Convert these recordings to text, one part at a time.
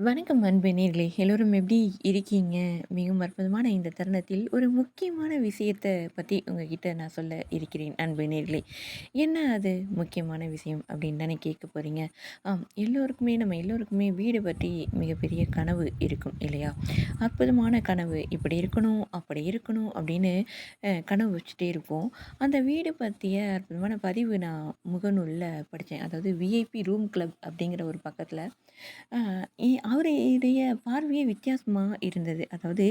வணக்கம் அன்பு நேர்களே எல்லோரும் எப்படி இருக்கீங்க? மிகவும் அற்புதமான இந்த தருணத்தில் ஒரு முக்கியமான விஷயத்தை பற்றி உங்ககிட்ட நான் சொல்ல இருக்கிறேன் அன்பு நேர்களே என்ன அது முக்கியமான விஷயம் அப்படின்னு தானே கேட்க போகிறீங்க ஆம் எல்லோருக்குமே நம்ம எல்லோருக்குமே வீடு பற்றி மிகப்பெரிய கனவு இருக்கும் இல்லையா? அற்புதமான கனவு இப்படி இருக்கணும் அப்படி இருக்கணும் அப்படின்னு கனவு வச்சுட்டே இருப்போம். அந்த வீடு பற்றிய அற்புதமான பதிவு நான் முகநூலில் படித்தேன் அதாவது விஐபி ரூம் கிளப் அப்படிங்கிற ஒரு பக்கத்தில் அவருடைய பார்வையே வித்தியாசமாக இருந்தது. அதாவது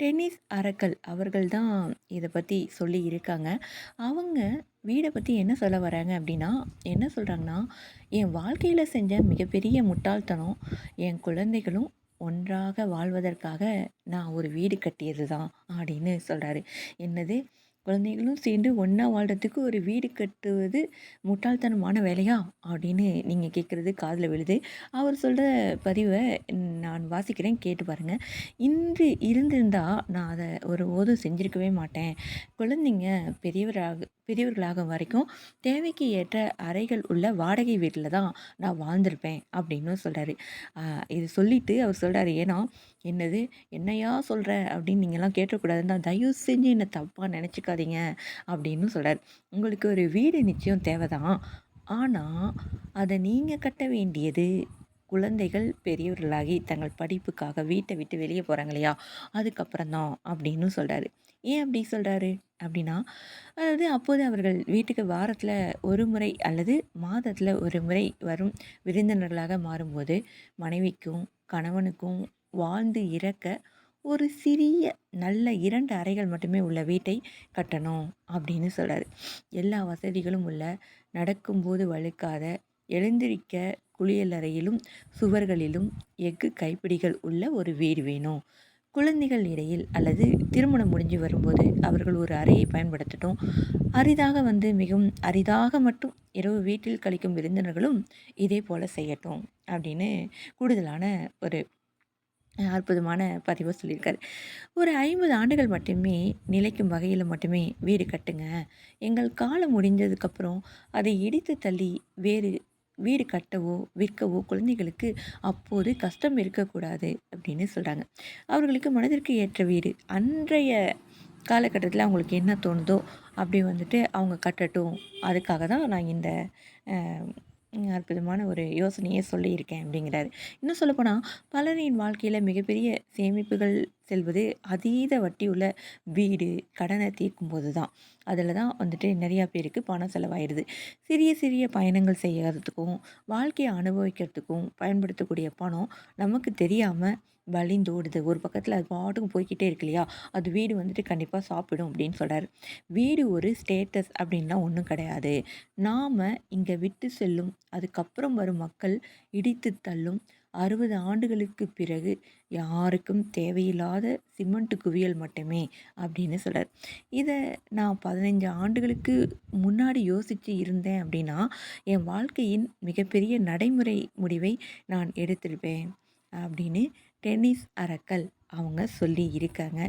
டென்னிஸ் அரக்கல் அவர்கள் தான் இதை பற்றி சொல்லி இருக்காங்க. அவங்க வீடை பற்றி என்ன சொல்ல வராங்க அப்படின்னா என்ன சொல்கிறாங்கன்னா "என் வாழ்க்கையில் செஞ்ச மிகப்பெரிய முட்டாள்தனம், என் குழந்தைகளும் ஒன்றாக வாழ்வதற்காக நான் ஒரு வீடு கட்டியது தான்" அப்படின்னு சொல்கிறாரு என்னது? குழந்தைகளும் சேர்ந்து ஒன்றா வாழ்கிறதுக்கு ஒரு வீடு கட்டுவது முட்டாள்தனமான வேலையா? அப்படின்னு நீங்கள் கேட்குறது காதில் விழுது. அவர் சொல்கிற பதிவை நான் வாசிக்கிறேன் கேட்டு பாருங்கள் இன்று இருந்திருந்தால் நான் அதை ஒரு ஓதும் செஞ்சுருக்கவே மாட்டேன். குழந்தைங்க பெரியவராக பெரியவர்களாகும் வரைக்கும் தேவைக்கு ஏற்ற அறைகள் உள்ள வாடகை வீட்டில் தான் நான் வாழ்ந்திருப்பேன் அப்படின்னு சொல்கிறாரு இது சொல்லிட்டு அவர் சொல்கிறாரு ஏன்னா, "என்னது என்னையா சொல்கிற அப்படின்னு நீங்கள்லாம் கேட்டக்கூடாதுன்னு தான் தயவு செஞ்சு என்னை தப்பாக நினச்சிக்கா நெனச்சுக்காதீங்க அப்படின்னு சொல்கிறார் உங்களுக்கு ஒரு வீடு நிச்சயம் தேவைதான். ஆனால் அதை நீங்கள் கட்ட வேண்டியது குழந்தைகள் பெரியவர்களாகி தங்கள் படிப்புக்காக வீட்டை விட்டு வெளியே போகிறாங்க இல்லையா? அதுக்கப்புறம் தான் அப்படின்னு சொல்கிறாரு ஏன் அப்படி சொல்கிறாரு அப்படின்னா, அதாவது அப்போது அவர்கள் வீட்டுக்கு வாரத்தில் ஒரு முறை அல்லது மாதத்தில் ஒரு முறை வரும் விருந்தினர்களாக மாறும்போது, மனைவிக்கும், கணவனுக்கும் வாழ்ந்து இறக்க ஒரு சிறிய நல்ல இரண்டு அறைகள் மட்டுமே உள்ள வீட்டை கட்டணும் அப்படின்னு சொல்கிறாரு எல்லா வசதிகளும் உள்ள, நடக்கும்போது வழுக்காத, எழுந்திரிக்க குளியலறையிலும், சுவர்களிலும் எஃகு கைப்பிடிகள் உள்ள ஒரு வீடு வேணும். குழந்தைகள் இடையில் அல்லது திருமணம் முடிஞ்சு வரும்போது அவர்கள் ஒரு அறையை பயன்படுத்தட்டும். அரிதாக வந்து மிகவும் அரிதாக மட்டும் இரவு வீட்டில் கழிக்கும் விருந்தினர்களும் இதே போல் செய்யட்டும். அப்படின்னு கூடுதலான ஒரு அற்புதமான பதிவை சொல்லியிருக்காரு. ஒரு 50 ஆண்டுகள் மட்டுமே நிலைக்கும் வகையில் மட்டுமே வீடு கட்டுங்க. எங்கள் காலம் முடிஞ்சதுக்கப்புறம் அதை இடித்து தள்ளி வேறு வீடு கட்டவோ, விற்கவோ குழந்தைகளுக்கு அப்போது கஷ்டம் இருக்கக்கூடாது அப்படின்னு சொல்கிறாங்க அவர்களுக்கு மனதிற்கு ஏற்ற வீடு. அன்றைய காலகட்டத்தில் அவங்களுக்கு என்ன தோணுதோ, அப்படி வந்துட்டு அவங்க கட்டட்டும். அதுக்காக தான் நான் இந்த அற்புதமான ஒரு யோசனையை சொல்லியிருக்கேன் அப்படிங்கிறாரு. இன்னும் சொல்லப்போனால் பலரின் வாழ்க்கையில் மிகப்பெரிய சேமிப்புகள் செல்வது அதீத வட்டியுள்ள வீடு, கடனை தீர்க்கும் போது தான். அதில் தான் வந்துட்டு நிறையா பேருக்கு பணம் செலவாயிடுது. சிறிய சிறிய பயணங்கள் செய்யறதுக்கும், வாழ்க்கையை அனுபவிக்கிறதுக்கும் பயன்படுத்தக்கூடிய பணம் நமக்கு தெரியாமல் வலிந்தோடுது ஒரு பக்கத்தில் அது பாட்டுக்கு போய்க்கிட்டே இருக்கு இல்லையா? அது வீடு வந்துட்டு கண்டிப்பாக சாப்பிடும் அப்படின்னு சொல்கிறார் வீடு ஒரு ஸ்டேட்டஸ் அப்படின்லாம் ஒன்றும் கிடையாது. நாம் இங்கே விட்டு செல்லும், அதுக்கப்புறம் வரும் மக்கள் இடித்து தள்ளும் அறுபது ஆண்டுகளுக்கு பிறகு யாருக்கும் தேவையில்லாத சிமெண்ட் குவியல் மட்டுமே அப்படின்னு சொல்கிறார் இதை நான் 15 ஆண்டுகளுக்கு முன்னாடி யோசித்து இருந்தேன் அப்படின்னா, என் வாழ்க்கையின் மிகப்பெரிய நடைமுறை முடிவை நான் எடுத்திருப்பேன். அப்படின்னு டென்னிஸ் அரக்கல் அவங்க சொல்லி இருக்காங்க.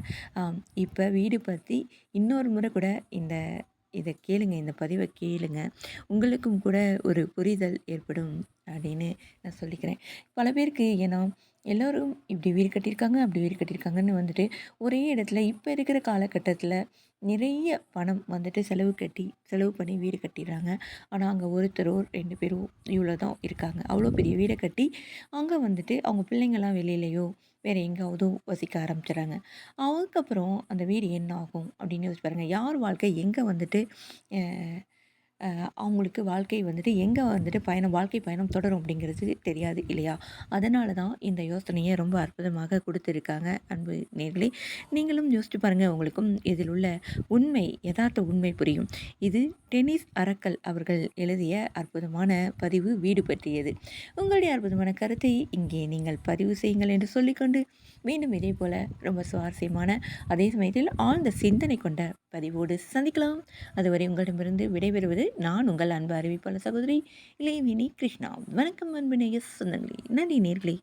இப்போ வீடு பற்றி இன்னொரு முறை கூட இந்த இதை கேளுங்க. இந்த பதிவை கேளுங்க. உங்களுக்கும் கூட ஒரு புரிதல் ஏற்படும் அப்படின்னு நான் சொல்லிக்கிறேன். பல பேருக்கு ஏன்னா, எல்லோரும் இப்படி வீடு கட்டியிருக்காங்க, அப்படி வீடு கட்டியிருக்காங்கன்னு வந்துட்டு ஒரே இடத்துல இப்போ இருக்கிற காலகட்டத்தில் நிறைய பணம் வந்துட்டு செலவு கட்டி செலவு பண்ணி வீடு கட்டிடுறாங்க ஆனால் அங்கே ஒருத்தரோ, ரெண்டு பேரோ இவ்வளோ தான் இருக்காங்க. அவ்வளோ பெரிய வீடை கட்டி, அங்கே வந்துட்டு அவங்க பிள்ளைங்கள்லாம் வெளியிலையோ வேற எங்காவதோ வசிக்க ஆரம்பிச்சிடுறாங்க அதுக்கப்புறம் அந்த வீடு என்ன ஆகும் அப்படின்னு யோசிப்பாருங்க யார் வாழ்க்கை எங்கே வந்துட்டு அவங்களுக்கு வாழ்க்கை வந்துட்டு எங்கே வந்துட்டு பயணம் வாழ்க்கை பயணம் தொடரும் அப்படிங்கிறது தெரியாது இல்லையா? அதனால தான் இந்த யோசனையை ரொம்ப அற்புதமாக கொடுத்துருக்காங்க அன்பு நேயர்களே. நீங்களும் யோசிச்சு பாருங்கள் உங்களுக்கும் இதில் உள்ள உண்மை, எதார்த்த உண்மை புரியும். இது டென்னிஸ் அரக்கல் அவர்கள் எழுதிய அற்புதமான பதிவு வீடு பற்றியது. உங்களுடைய அற்புதமான கருத்தை இங்கே நீங்கள் பதிவு செய்யுங்கள் என்று சொல்லிக்கொண்டு, மீண்டும் இதே போல் ரொம்ப சுவாரஸ்யமான, அதே சமயத்தில் ஆழ்ந்த சிந்தனை கொண்ட பதிவோடு சந்திக்கலாம். அதுவரை உங்களிடமிருந்து விடைபெறுவது நான் உங்கள் அன்பு அறிவிப்பாளர் சகோதரி இளையவேணி கிருஷ்ணா. வணக்கம் அன்பு நேய சொந்தங்களே. நன்றி நேர்களே